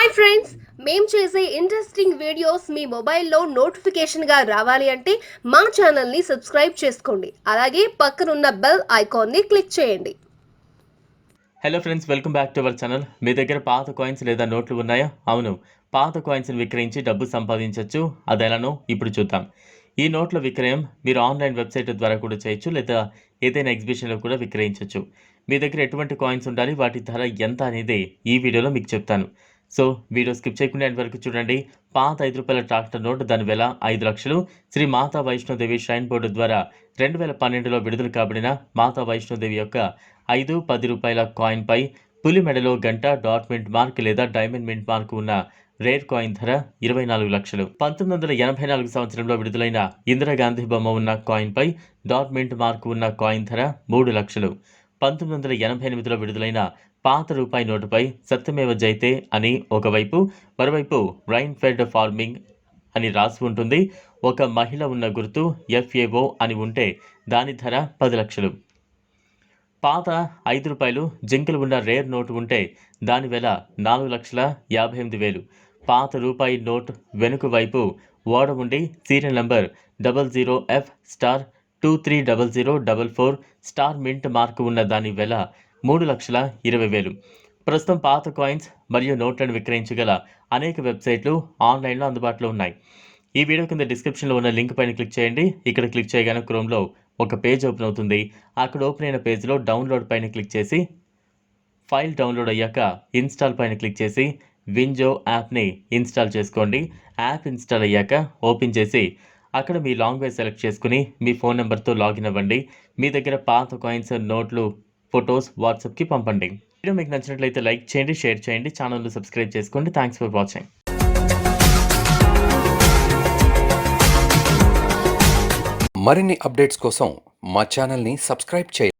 Hi friends మేము చేసే interesting videos మీ మొబైల్లో నోటిఫికేషన్గా రావాలి అంటే మా ఛానల్ని సబ్స్క్రైబ్ చేసుకోండి. అలాగే పక్కనున్న బెల్ ఐకాన్ని క్లిక్ చేయండి. Hello friends welcome back to our channel మీ దగ్గర పాత కాయిన్స్ లేదా నోట్లు ఉన్నాయా? అవును. పాత కాయిన్స్ని విక్రయించి డబ్బు సంపాదించవచ్చు అది ఎలానో ఇప్పుడు చూద్దాం. ఈ నోట్ల విక్రయం మీరు ఆన్లైన్ వెబ్సైట్ ద్వారా కూడా చేయొచ్చు లేదా ఏదైనా ఎగ్జిబిషన్లో కూడా విక్రయించవచ్చు మీ దగ్గర ఎటువంటి కాయిన్స్ ఉండాలి? వాటి ధర ఎంత అనేది ఈ వీడియోలో మీకు చెప్తాను. సో వీడియో స్కిప్ చేయకుండా వరకు చూడండి. పాత ఐదు రూపాయల ట్రాక్టర్ నోటు దాని వేల ఐదు లక్షలు. శ్రీ మాతా వైష్ణోదేవి షైన్ బోర్డు ద్వారా రెండు వేల పన్నెండులో విడుదల కాబడిన మాతా వైష్ణోదేవి యొక్క ఐదు పది రూపాయల కాయిన్పై పులి మెడలో గంట డాట్ మింట్ మార్క్ లేదా డైమండ్ మింట్ మార్క్ ఉన్న రేర్ కాయిన్ ధర ఇరవై నాలుగు లక్షలు. పంతొమ్మిది వందల ఎనభై నాలుగు సంవత్సరంలో విడుదలైన ఇందిరాగాంధీ బొమ్మ ఉన్న కాయిన్పై డాట్ మింట్ మార్క్ ఉన్న కాయిన్ ధర మూడు లక్షలు. పంతొమ్మిది వందల ఎనభై ఎనిమిదిలో విడుదలైన పాత రూపాయి నోటుపై సత్యమేవ జైతే అని ఒకవైపు మరోవైపు రైన్ ఫెడ్ ఫార్మింగ్ అని రాసి ఉంటుంది. ఒక మహిళ ఉన్న గుర్తు ఎఫ్ఏఓ అని ఉంటే దాని ధర పది లక్షలు. పాత ఐదు రూపాయలు జింకలు ఉన్న రేర్ నోటు ఉంటే దాని వెల నాలుగు లక్షల యాభై ఎనిమిది వేలు. పాత రూపాయి నోట్ వెనుక వైపు ఓడ ఉండి serial number double zero F star two three double zero double four star mint mark ఉన్న దాని వెల మూడు లక్షల ఇరవై వేలు. ప్రస్తుతం పాత కాయిన్స్ మరియు నోట్లను విక్రయించగల అనేక వెబ్సైట్లు ఆన్లైన్లో అందుబాటులో ఉన్నాయి. ఈ వీడియో కింద డిస్క్రిప్షన్లో ఉన్న లింక్ పైన క్లిక్ చేయండి. ఇక్కడ క్లిక్ చేయగానే క్రోమ్లో ఒక పేజ్ ఓపెన్ అవుతుంది. అక్కడ ఓపెన్ అయిన పేజ్లో డౌన్లోడ్ పైన క్లిక్ చేసి ఫైల్ డౌన్లోడ్ అయ్యాక ఇన్స్టాల్ పైన క్లిక్ చేసి వింజో యాప్ని ఇన్స్టాల్ చేసుకోండి. యాప్ ఇన్స్టాల్ అయ్యాక ఓపెన్ చేసి అక్కడ మీ లాంగ్వేజ్ సెలెక్ట్ చేసుకుని మీ ఫోన్ నెంబర్తో లాగిన్ అవ్వండి. మీ దగ్గర పాత కాయిన్స్ నోట్లు ఫొటోస్ వాట్సాప్కి పంపండి. వీడియో మీకు నచ్చినట్లయితే లైక్ చేయండి షేర్ చేయండి ఛానల్ను సబ్స్క్రైబ్ చేసుకోండి థ్యాంక్స్ ఫర్ వాచింగ్. మరిన్ని అప్డేట్స్ కోసం మా ఛానల్ని సబ్స్క్రైబ్ చేయండి.